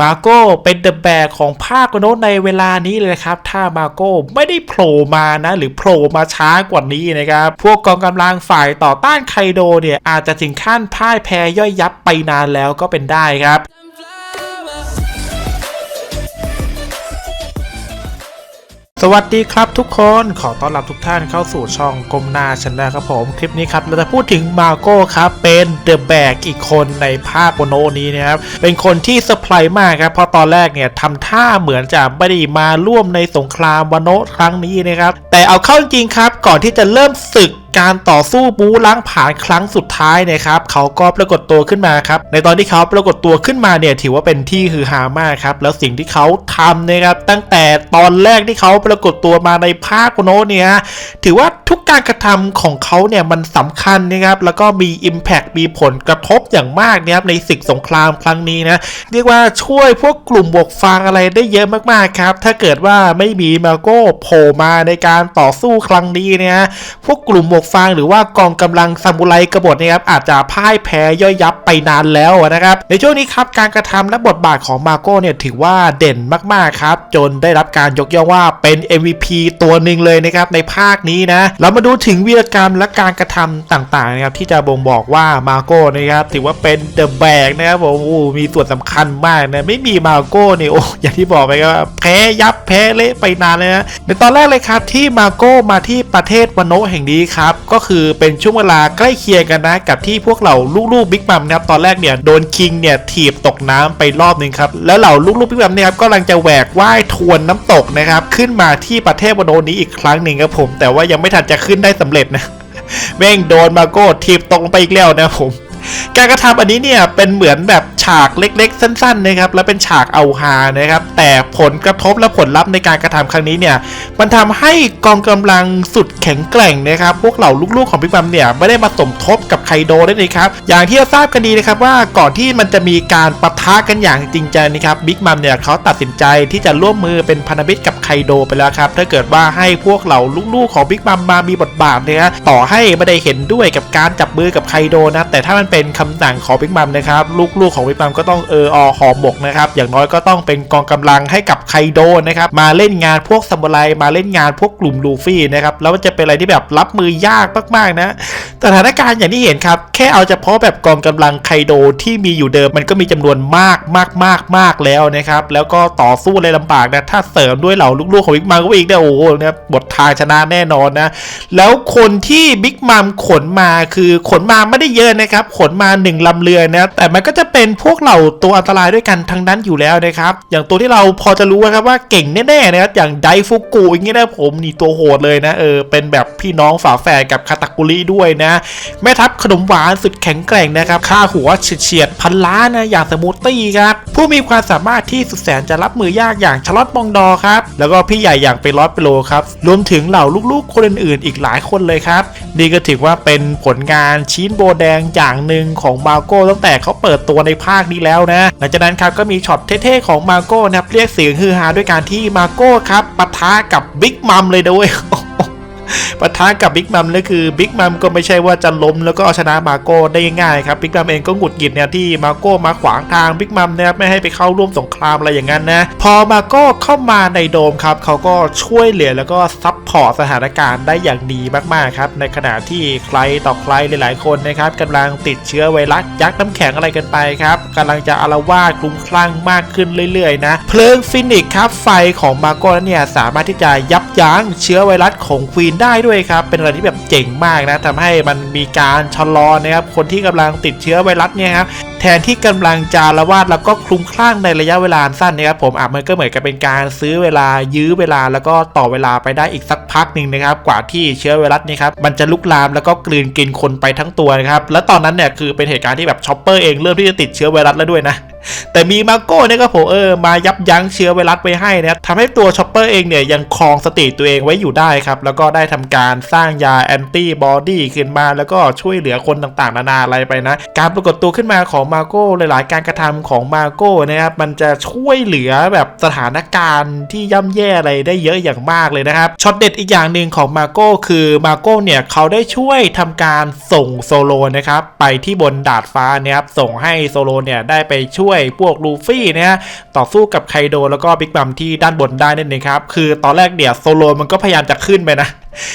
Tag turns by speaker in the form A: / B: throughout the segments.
A: มาโก้เป็นเดอะแบกของภาคโน้นในเวลานี้เลยครับ ถ้ามาโก้ไม่ได้โผล่มานะ หรือโผล่มาช้ากว่านี้นะครับ พวกกองกำลังฝ่ายต่อต้านไคโดเนี่ย อาจจะถึงขั้นพ่ายแพ้ย่อยยับไปนานแล้วก็เป็นได้ครับ สวัสดีครับทุกคนขอต้อนรับทุกท่านเข้าสู่ช่องกลมหน้าชันนะครับผม คลิปนี้ครับ เราจะพูดถึงมาโก้ครับเป็นเดอะแบกอีกคนในภาคโปโนนี้นะครับ เป็นคนที่เซอร์ไพรส์มากครับ เพราะตอนแรกเนี่ยทำท่าเหมือนจะไม่ได้มาร่วมในสงครามวานโนครั้งนี้นะครับ แต่เอาเข้าจริงครับ ก่อนที่จะเริ่มศึก การต่อสู้บู๊ล้างผลาญครั้งสุดท้ายนะครับเขาก็ปรากฏตัวขึ้นมาครับในตอนที่เขาปรากฏตัวขึ้นมาเนี่ยถือว่าเป็นที่ฮือฮามากครับแล้วสิ่งที่เขาทำนะครับตั้งแต่ตอนแรกที่เขาปรากฏตัวมาในภาคโน้นเนี่ยถือว่าทุกการกระทำของเขาเนี่ยมันสำคัญนะครับแล้วก็มี Impact มีผลกระทบอย่างมากนะครับในศึกสงครามครั้งนี้นะเรียกว่าช่วยพวกกลุ่มบวกฟางอะไรได้เยอะมากๆครับถ้าเกิดว่าไม่มีมาโก้โผล่มาในการต่อสู้ครั้งนี้เนี่ยพวกกลุ่มหมวกฟางหรือว่ากองกำลังซามูไรกบฏนะครับอาจจะพ่ายแพ้ย่อยยับไปนานแล้วนะครับในช่วงนี้ครับการกระทำและบทบาทของมาโก้เนี่ยถือว่าเด่นมากๆครับจนได้รับการยกย่องว่าเป็น MVP ตัวหนึ่งเลยนะครับในภาคนี้นะเรามาดูถึงวีรกรรมและการกระทำต่างๆนะครับที่จะบ่งบอกว่ามาโก้นะครับถือว่าเป็นเดอะแบกนะครับผมโอ้มีส่วนสำคัญมากนะไม่มีมาโก้เนี่ยโอ้อย่างที่บอกไปก็แพ้ยับแพ้เละไปนานเลยนะในตอนแรกเลยครับที่มาโก้มาที่ประเทศวานโนแห่งนี้ครับก็คือเป็นช่วงเวลาใกล้เคียงกันนะกับที่พวกเราลูกๆบิ๊กมัมนะครับตอนแรกเนี่ยโดนคิงเนี่ยถีบตกน้ำไปรอบนึงครับแล้วเหล่าลูกๆบิ๊กมัมเนี่ยครับก็กำลังจะแหวกว่ายทวนน้ำตกนะครับขึ้นมาที่ประเทศวานโนนี้อีกครั้งหนึ่งครับผม แต่ว่ายังไม่ทันจะขึ้นได้สำเร็จนะแม่งโดนมาโก้ถีบตกลงไปอีกแล้วนะผม การกระทำอันนี้เนี่ยเป็นเหมือนแบบฉากเล็กๆ สั้นๆนะครับและเป็นฉากเอาฮานะครับแต่ผลกระทบและผลลัพธ์ในการกระทำครั้งนี้เนี่ยมันทำให้กองกำลังสุดแข็งแกร่งนะครับพวกเหล่าลูกๆของบิ๊กบัมเนี่ยไม่ได้มาสมทบกับไคโดได้เลยครับอย่างที่เราทราบกันดีนะครับว่าก่อนที่มันจะมีการปะทะกันอย่างจริงจังนะครับบิ๊กมัมเนี่ยเขาตัดสินใจที่จะร่วมมือเป็นพันธมิตรกับไคโดไปแล้วครับถ้าเกิดว่าให้พวกเหล่าลูกๆของบิ๊กมัมมามีบทบาทเนี่ยนะต่อให้ไม่ได้เห็นด้วยกับการจับมือกับไคโดนะแต่ถ้ามันเป็น็นคำสั่งของบิ๊กมัมนะครับลูกๆของบิ๊กมัมก็ต้องเอออหอมกนะครับอย่างน้อยก็ต้องเป็นกองกำลังให้กับไคโดนะครับมาเล่นงานพวกซามูไรมาเล่นงานพวกกลุ่มลูฟี่นะครับแล้วมันจะเป็นอะไรที่แบบรับมือยากมากๆนะสถานการณ์อย่างที่เห็นครับ แค่เอาเฉพาะแบบกองกำลังไคโดที่มีอยู่เดิมมันก็มีจำนวนมากมากมากมากแล้วนะครับแล้วก็ต่อสู้อะไรลำบากนะถ้าเสริมด้วยเหล่าลูกๆของบิ๊กมัมก็อีกเนี่ยโอ้โหเนี่ยบททางชนะแน่นอนนะแล้วคนที่บิ๊กมัมขนมาคือขนมาไม่ได้เยอะนะครับขนมาหนึ่งลำเรือนะแต่มันก็จะเป็นพวกเหล่าตัวอันตรายด้วยกันทั้งนั้นอยู่แล้วนะครับ อย่างตัวที่เราพอจะรู้นะครับว่าเก่งแน่ๆนะครับอย่างไดฟุกุอย่างเงี้ยนะผมนี่ตัวโหดเลยนะเออเป็นแบบพี่น้องฝาแฝดกับคาตากุริด้วยนะ แม่ทัพขนมหวานสุดแข็งแกร่งนะครับค่าหัวเฉียดพันล้านนะอย่างสมูทตี้ครับผู้มีความสามารถที่สุดแสนจะรับมือยากอย่างชลอตบองดอครับแล้วก็พี่ใหญ่อย่างเปรอสเปโลครับรวมถึงเหล่าลูกๆคนอื่นๆอีกหลายคนเลยครับนี่ก็ถือว่าเป็นผลงานชิ้นโบแดงอย่างหนึ่งของมาโก้ตั้งแต่เขาเปิดตัวในภาคนี้แล้วนะหลังจากนั้นครับก็มีช็อตเท่ๆของมาโก้นะเรียกเสียงฮือฮาด้วยการที่มาโก้ครับปะทะกับบิ๊กมัมเลยด้วย ปะทะกับบิ๊กมัมเลยคือบิ๊กมัมก็ไม่ใช่ว่าจะล้มแล้วก็เอาชนะมาโก้ได้ง่ายครับบิ๊กมัมเองก็หงุดหงิดเนี่ยที่มาโก้มาขวางทางบิ๊กมัมนะครับไม่ให้ไปเข้าร่วมสงครามอะไรอย่างนั้นนะพอมาโก้เข้ามาในโดมครับเขาก็ช่วยเหลือแล้วก็ซับพอร์ตสถานการณ์ได้อย่างดีมากๆครับในขณะที่ใครต่อใครหลายๆคนนะครับกำลังติดเชื้อไวรัสยักษ์น้ำแข็งอะไรกันไปครับกำลังจะอารวาสคลุ้มคลั่งมากขึ้นเรื่อยๆนะเพลิงฟินิกครับไฟของมาโก้เนี่ยสามารถที่จะยับยั้งเชื้อไวรัสของควีนได้ด้วยวยครับ เป็นอะไรที่แบบเจ๋งมากนะทำให้มันมีการชะลอนะครับ คนที่กำลังติดเชื้อไวรัสเนี่ยครับแทนที่กำลังจะระวาดแล้วก็คลุมคลั่งในระยะเวลาสั้นนะครับผมอะมันก็เหมือนกับเป็นการซื้อเวลายื้อเวลาแล้วก็ต่อเวลาไปได้อีกสักพักหนึ่งนะครับ กว่าที่เชื้อไวรัสนี่ครับมันจะลุกลามแล้วก็กลืนกินคนไปทั้งตัวนะครับ และตอนนั้นเนี่ยคือเป็นเหตุการณ์ที่แบบช็อปเปอร์เองเริ่มที่จะติดเชื้อไวรัสแล้วด้วยนะ แต่มีมาโก้เนี่ยก็ผมเออมายับยั้งเชื้อไวรัสไว้ให้นะทำให้ตัวช็อปเปอร์เองเนี่ยยังครองสติตัวเองไว้อยู่ได้ครับ แล้วก็ได้ทำการสร้างยาแอนตี้บอดี้ขึ้นมา แล้วก็ช่วยเหลือคนต่างๆ นานาอะไรไปนะ การปรากฏตัวขึ้นมาของมาโก้หลายๆ การกระทำของมาโก้นะครับมันจะช่วยเหลือแบบสถานการณ์ที่ย่ำแย่อะไรได้เยอะอย่างมากเลยนะครับช็อตเด็ดอีกอย่างหนึ่งของมาโก้คือมาโก้เนี่ยเขาได้ช่วยทำการส่งโซโลนะครับไปที่บนดาดฟ้านี่ยครับส่งให้โซโลเนี่ยได้ไปช่วยช่วยพวกลูฟี่นะฮะต่อสู้กับไคโดแล้วก็บิ๊กบัมที่ด้านบนได้นั่นเองครับคือตอนแรกเดี๋ยวโซโลมันก็พยายามจะขึ้นไปนะ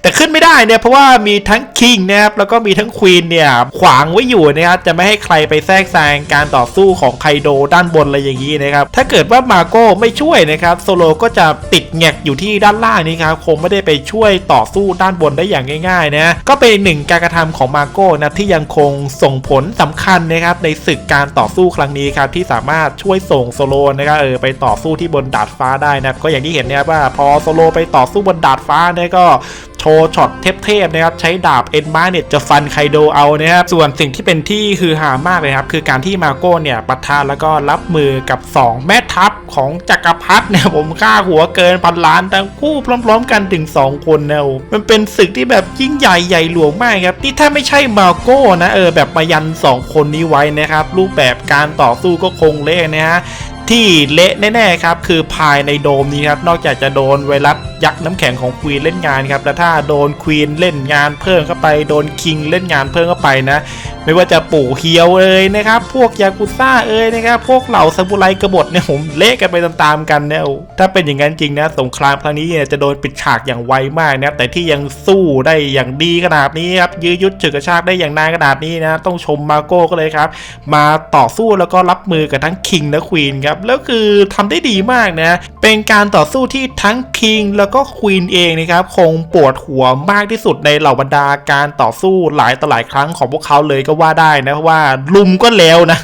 A: แต่ขึ้นไม่ได้เนี่ยเพราะว่ามีทั้งคิงนะครับแล้วก็มีทั้งควีนเนี่ยขวางไว้อยู่นะครับจะไม่ให้ใครไปแทรกแซงการต่อสู้ของไคโดด้านบนอะไรอย่างนี้นะครับถ้าเกิดว่ามาโก้ไม่ช่วยนะครับโซโลก็จะติดแงกอยู่ที่ด้านล่างนี้ครับคงไม่ได้ไปช่วยต่อสู้ด้านบนได้อย่างง่ายๆนะก็เป็นหนึ่งการกระทำของมาโก้นะที่ยังคงส่งผลสำคัญนะครับในศึกการต่อสู้ครั้งนี้ครับที่สามารถช่วยส่งโซโลนะครับเออไปต่อสู้ที่บนดาดฟ้าได้นะก็อย่างที่เห็นนะครับว่าพอโซโลไปต่อสู้บนดาดฟ้าเนี่ยก็ ว์ช็อตเทพๆนะครับใช้ดาบเอ็นมาเนี่ยจะฟันไคโดเอานะครับส่วนสิ่งที่เป็นที่ฮือฮามากเลยครับคือการที่มาโก้เนี่ยปะทะแล้วก็รับมือกับ 2 แม่ทัพของจักรพรรดิเนี่ยผมค่าหัวเกินพันล้านทั้งคู่พร้อม ๆ กันถึง 2 คนนะโอ้มันเป็นศึกที่แบบยิ่งใหญ่ใหญ่หลวงมากครับนี่ถ้าไม่ใช่มาโก้นะเออแบบมายัน 2 คนนี้ไว้นะครับรูปแบบการต่อสู้ก็คงเละนะฮะ ที่เละแน่ๆครับคือภายในโดมนี้ครับนอกจากจะโดนไวรัสยักษ์น้ำแข็งของควีนเล่นงานครับแล้วถ้าโดนควีนเล่นงานเพิ่มเข้าไปโดนคิงเล่นงานเพิ่มเข้าไปนะ ไม่ว่าจะปู่เฮียวเอ้ยนะครับ พวกยากุซ่าเอ้ยนะครับ พวกเหล่าซาบุไรกบฏเนี่ยผมเละกันไปตามๆกันเนี่ยถ้าเป็นอย่างนั้นจริงนะสงครามครั้งนี้เนี่ยจะโดนปิดฉากอย่างไวมากนะแต่ที่ยังสู้ได้อย่างดีขนาดนี้ครับยื้อยุดฉุดกระชากได้อย่างนานขนาดนี้นะต้องชมมาโก้ก็เลยครับ มาต่อสู้แล้วก็รับมือกับทั้งคิงและควีนครับแล้วคือทำได้ดีมากนะเป็นการต่อสู้ที่ทั้งคิงแล้วก็ควีนเองนะครับคงปวดหัวมากที่สุดในเหล่าบรรดาการต่อสู้หลายต่อหลายครั้งของพวกเขาเลยก็ว่าได้นะเพราะว่าลุมก็แล้วนะ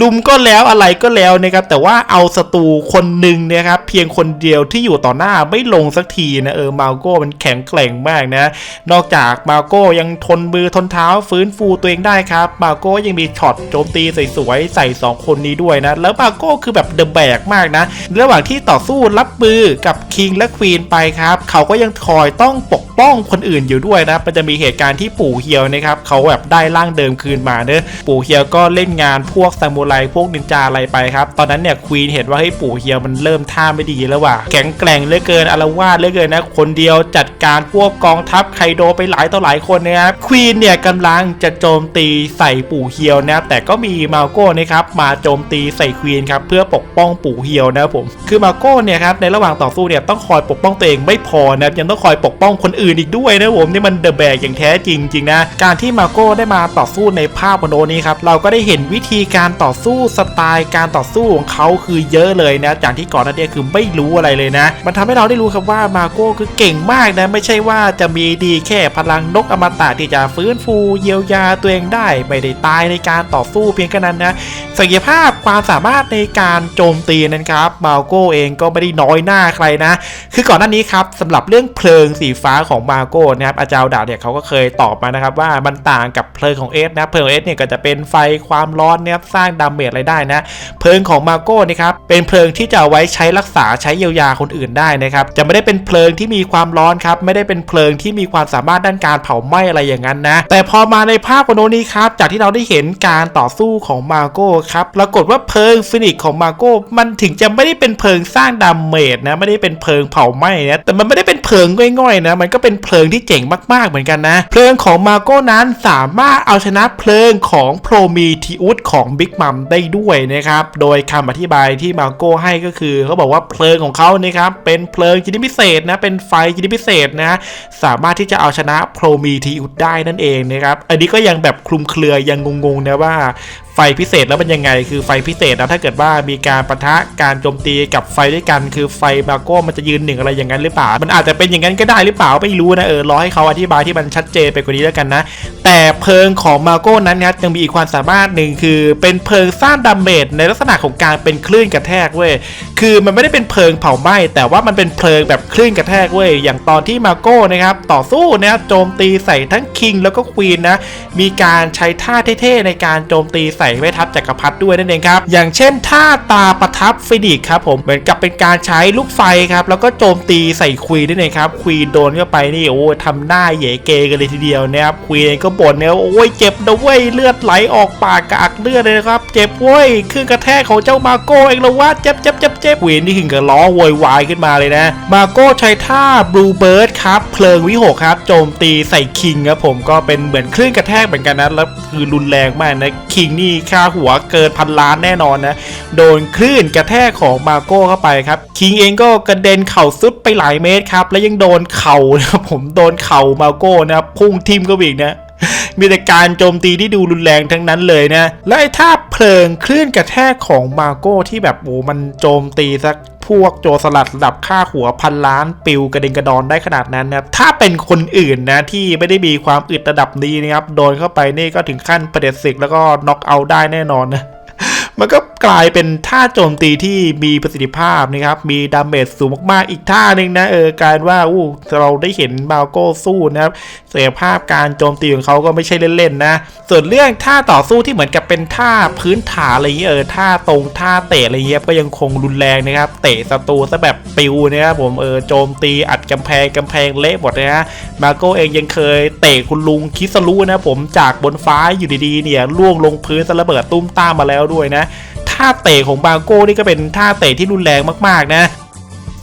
A: ลุมก็แล้วอะไรก็แล้วนะครับแต่ว่าเอาศัตรูคนหนึ่งนะครับเพียงคนเดียวที่อยู่ต่อหน้าไม่ลงสักทีนะเออมาโก้มันแข็งแกร่งมากนะนอกจากมาโก้ยังทนมือทนเท้าฟื้นฟูตัวเองได้ครับมาโก้ยังมีช็อตโจมตีสวยๆใส่ 2 คนนี้ด้วยนะแล้วมาโก้คือแบบเดอะแบกมากนะระหว่างที่ต่อสู้รับมือกับคิงและควีนไปครับเขาก็ยังคอยต้องปกป้องคนอื่นอยู่ด้วยนะมันจะมีเหตุการณ์ที่ปู่เฮียวนะครับเขาแบบได้ร่างเดิมคืนมาเนอะปู่เฮียวก็เล่นงานพวกซามูไรพวกนินจาอะไรไปครับ ตอนนั้นเนี่ยควีนเห็นว่าเฮ้ยปู่เฮียวมันเริ่มท่าไม่ดีแล้วว่ะแข็งแกร่งเหลือเกินอารวาสเหลือเกินนะ คนเดียวจัดการพวกกองทัพไคโดไปหลายต่อหลายคนนะครับควีนเนี่ยกำลังจะโจมตีใส่ปู่เฮียวนะแต่ก็มีมาโก้นะครับมาโจมตีใส่ควีนครับเพื่อปกป้องปู่เฮียวนะผมคือมาโก้เนี่ยครับในระหว่างต่อสู้เนี่ยต้องคอยปกป้องตัวเองไม่พอนะยังต้องคอยปกป้องคนอื่นอีกด้วยนะผมนี่มันเดอะแบกอย่างแท้จริงจริงนะการที่มาโก้ได้มาต่อสู้ในภาพโนนี้ครับเราก็ได้เห็นวิธีการการต่อสู้สไตล์การต่อสู้ของเขาคือเยอะเลยนะจากที่ก่อนหน้านี้คือไม่รู้อะไรเลยนะ มันทำให้เราได้รู้ครับว่ามาโก้คือเก่งมากนะไม่ใช่ว่าจะมีดีแค่พลังนกอมตะที่จะฟื้นฟูเยียวยาตัวเองได้ ไม่ได้ตายในการต่อสู้เพียงแค่นั้นนะศักยภาพความสามารถในการโจมตีนั้นครับมาโก้เองก็ไม่ได้น้อยหน้าใครนะ คือก่อนหน้านี้ครับสำหรับเรื่องเพลิงสีฟ้าของมาโก้นะครับอาจารย์ดาเนี่ยเขาก็เคยตอบมานะครับว่ามันต่างกับเพลิงของเอสนะเพลิงของเอสเนี่ยก็จะเป็นไฟความร้อนเนี่ยสร้างดาเมจอะไรได้นะ เพลิงของมาโก้นี่ครับเป็นเพลิงที่จะเอาไว้ใช้รักษาใช้เยียวยาคนอื่นได้นะครับจะไม่ได้เป็นเพลิงที่มีความร้อนครับไม่ได้เป็นเพลิงที่มีความสามารถด้านการเผาไหม้อะไรอย่างนั้นนะ แต่พอมาในภาพโนนี้ครับจากที่เราได้เห็นการต่อสู้ของมาโก้ครับปรากฏว่าเพลิงฟินิกของมาโก้มันถึงจะไม่ได้เป็นเพลิงสร้างดาเมจนะไม่ได้เป็นเพลิงเผาไหม้นะแต่มันไม่ได้เป็นเพลิงง่อยๆนะมันก็เป็นเพลิงที่เจ๋งมากๆเหมือนกันนะ เพลิงของมาโก้นั้นสามารถเอาชนะเพลิงของโพรมีทิอุสของบิ๊กมัมได้ด้วยนะครับ โดยคำอธิบายที่มาโก้ให้ก็คือเขาบอกว่าเพลิงของเขานี่ครับเป็นเพลิงชนิดพิเศษนะเป็นไฟชนิดพิเศษนะสามารถที่จะเอาชนะโพรมีทิอุสได้นั่นเองนะครับอันนี้ก็ยังแบบคลุมเครือยังงงๆนะว่าไฟพิเศษแล้วมันยังไง คือไฟพิเศษนะถ้าเกิดว่ามีการปะทะการโจมตีกับไฟด้วยกัน คือไฟมาโก้มันจะยืนหนึ่งอะไรอย่างนั้นหรือเปล่า มันอาจจะเป็นอย่างนั้นก็ได้หรือเปล่าไม่รู้นะเออรอให้เขาอธิบายที่มันชัดเจนไปกว่านี้แล้วกันนะ แต่เพลิงของมาโก้นั้นนะยังมีอีกความสามารถหนึ่งคือเป็นเพลิงสร้างดาเมจในลักษณะของการเป็นคลื่นกระแทกเว้ยคือมันไม่ได้เป็นเพลิงเผาไหม้แต่ว่ามันเป็นเพลิงแบบคลื่นกระแทกเว้ยอย่างตอนที่มาโก้นะครับต่อสู้นะครับโจมตีใส่ทั้งคิงแล้วก็ควีนนะมีการใช้ท่าเท่ๆในการโจมตีใส่แม่ทัพจักรพรรดิด้วยนั่นเองครับอย่างเช่นท่าตาประทับฟินิกครับผมเหมือนกับเป็นการใช้ลูกไฟครับแล้วก็โจมตีใส่ควีนนั่นเองครับควีนโดนเข้าไปนี่โอ้ยทำหน้าเหยเกกันเลยทีเดียวนะครับควีนก็บ่นเนี่ยโอ้ยเจ็บนะเว้ยเลือดไหลออกปากกากเลือดเลยนะครับเจ็บเว้ยคือกระแทกของเจ้ามาโก้เองล้วว่าเจ็บเจ็บเจ็บเจ็บควีนนี่ถึงกับร้อโวยวายขึ้นมาเลยนะ มาโก้ใช้ท่าบลูเบิร์ดครับเพลิงวิหกครับโจมตีใส่คิงครับผมก็เป็นเหมือนคลื่นกระแทกเหมือนกันนะแล้วคือรุนแรงมากนะคิงนี่ค่าหัวเกินพันล้านแน่นอนนะโดนคลื่นกระแทกของมาโก้เข้าไปครับคิงเองก็กระเด็นเข่าสุดไปหลายเมตรครับและยังโดนเข่านะครับผมโดนเข่ามาโก้นะครับพุ่งทิมก็อีกนะ มีแต่การโจมตีที่ดูรุนแรงทั้งนั้นเลยนะ และไอ้ท่าเพลิงคลื่นกระแทกของมาโก้ที่แบบโอ้มันโจมตีสักพวกโจรสลัดระดับค่าหัวพันล้านปิวกระเด็นกระดอนได้ขนาดนั้นนะครับถ้าเป็นคนอื่นนะที่ไม่ได้มีความอึดระดับนี้นะครับโดนเข้าไปนี่ก็ถึงขั้นประเด็ดศึกแล้วก็น็อกเอาได้แน่นอนนะมันก็ กลายเป็นท่าโจมตีที่มีประสิทธิภาพนะครับ มีดาเมจสูงมากๆ อีกท่าหนึ่งนะเออการว่าอู้เราได้เห็นมาโก้สู้นะครับศักยภาพการโจมตีของเขาก็ไม่ใช่เล่นๆนะ ส่วนเรื่องท่าต่อสู้ที่เหมือนกับเป็นท่าพื้นฐานอะไรเงี้ยเออท่าตรงท่าเตะอะไรเงี้ยก็ยังคงรุนแรงนะครับ เตะศัตรูซะแบบปิวนะครับผมเออโจมตีอัดกำแพงกำแพงเละหมดเลยนะมาโก้เองยังเคยเตะคุณลุงคิสรุนะผมจากบนฟ้าอยู่ดีๆเนี่ยล่วงลงพื้นสะระเบิดตุ้มต้ามมาแล้วด้วยนะ ท่าเตะของบาโก้นี่ก็เป็นท่าเตะที่รุนแรงมากๆนะ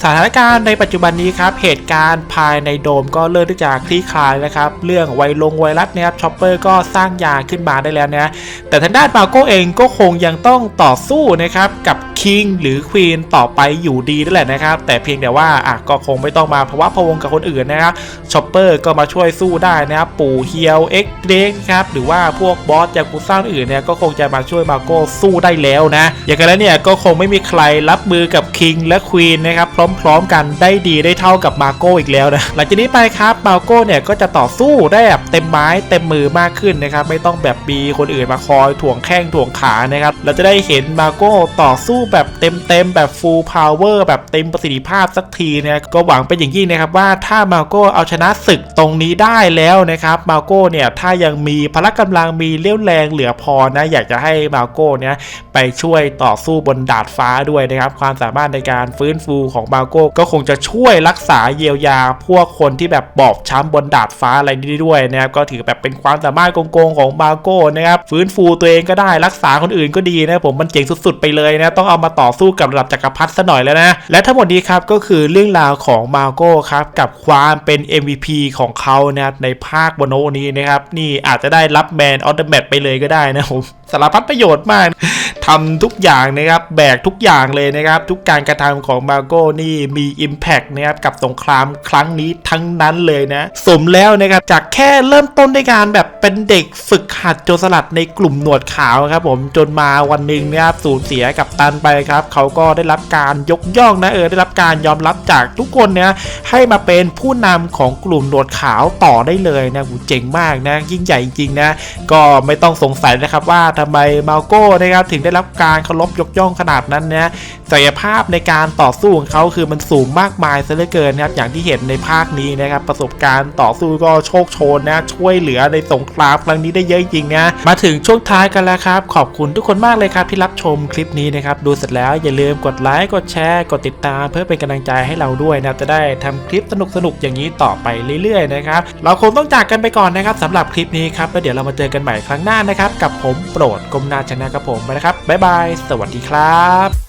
A: สถานการณ์ในปัจจุบันนี้ครับเหตุการณ์ภายในโดมก็เริ่มที่จะคลี่คลายนะครับเรื่องไวลงไวรัสนะครับช็อปเปอร์ก็สร้างยาขึ้นมาได้แล้วนะแต่ทางด้านบาโก้เองก็คงยังต้องต่อสู้นะครับกับคิงหรือควีนต่อไปอยู่ดีนั่นแหละนะครับ แต่เพียงแต่ว่าอะก็คงไม่ต้องมาภาวะพวงกับคนอื่นนะครับช็อปเปอร์ก็มาช่วยสู้ได้นะครับปู่เฮียวเอ็กเด็กครับหรือว่าพวกบอสยากกุซ่าอื่นเนี่ยก็คงจะมาช่วยมาโก้สู้ได้แล้วนะอย่างกันแล้วเนี่ยก็คงไม่มีใครรับมือกับคิงและควีนนะครับพร้อมๆกันได้ดีได้เท่ากับมาโก้อีกแล้วนะหลังจากนี้ไปครับมาโก้เนี่ยก็จะต่อสู้ได้แบบเต็มไม้เต็มมือมากขึ้นนะครับไม่ต้องแบบมีคนอื่นมาคอยถ่วงแข้งถ่วงขานะครับเราจะได้เห็นมาโก้ต่อสู้แบบเต็มๆแบบ full power แบบเต็มประสิทธิภาพสักทีนะก็หวังเป็นอย่างยิ่งนะครับว่าถ้ามาโก้เอาชนะศึกตรงนี้ได้แล้วนะครับมาโก้เนี่ยถ้ายังมีพละกำลังมีเลี้ยวแรงเหลือพอนะ อยากจะให้มาโก้เนี่ยไปช่วยต่อสู้บนดาดฟ้าด้วยนะครับ ความสามารถในการฟื้นฟูของมาโก้ก็คงจะช่วยรักษาเยียวยา พวกคนที่แบบบอบช้ำบนดาดฟ้าอะไรนี้ด้วยนะครับก็ถือแบบเป็นความสามารถโกงๆของมาโก้นะครับฟื้นฟูตัวเองก็ได้รักษาคนอื่นก็ดีนะผมมันเจ๋งสุดๆ ไปเลยนะต้องเอามาต่อสู้กับระดับจักรพรรดิซะหน่อยแล้วนะและทั้งหมดนี้ครับก็คือเรื่องราวของมาโก้ครับกับความเป็น MVP ของเขานะครับในภาคโบโนนี้นะครับนี่อาจจะได้รับแมนออเดอร์แมทไปเลยก็ได้นะผมสารพัดประโยชน์มากทำทุกอย่างนะครับแบกทุกอย่างเลยนะครับทุกการกระทำของมาโก้นี่มี Impact นะครับกับสงครามครั้งนี้ทั้งนั้นเลยนะ สมแล้วนะครับจากแค่เริ่มต้นด้วยการแบบเป็นเด็กฝึกหัดโจรสลัดในกลุ่มหนวดขาวครับผมจนมาวันหนึ่งนะครับสูญเสียกับตันไปครับเขาก็ได้รับการยกย่องนะเออได้รับการยอมรับจากทุกคนเนี่ยให้มาเป็นผู้นำของกลุ่มหนวดขาวต่อได้เลยนะหูเจ๋งมากนะยิ่งใหญ่จริงๆนะก็ไม่ต้องสงสัยนะครับว่าทำไมมาโก้นะครับถึงได้รับการเคารพยกย่องขนาดนั้นนะศักยภาพในการต่อสู้ของเขาคือมันสูงมากมายซะเหลือเกินนะครับอย่างที่เห็นในภาคนี้นะครับประสบการณ์ต่อสู้ก็โชคโชนนะช่วยเหลือในสงครามครั้งนี้ได้เยอะจริงนะมาถึงช่วงท้ายกันแล้วครับ ขอบคุณทุกคนมากเลยครับที่รับชมคลิปนี้นะครับดูเสร็จแล้วอย่าลืมกดไลค์กดแชร์กดติดตาม เพื่อเป็นกำลังใจให้เราด้วยนะจะได้ทำคลิปสนุกๆอย่างนี้ต่อไปเรื่อยๆนะครับเราคงต้องจากกันไปก่อนนะครับสำหรับคลิปนี้ครับแล้วเดี๋ยวเรามาเจอกันใหม่ครั้งหน้านะครับกับผมโปรดกรมนาชนะครับผมไปนะครับบ๊ายบาย สวัสดีครับ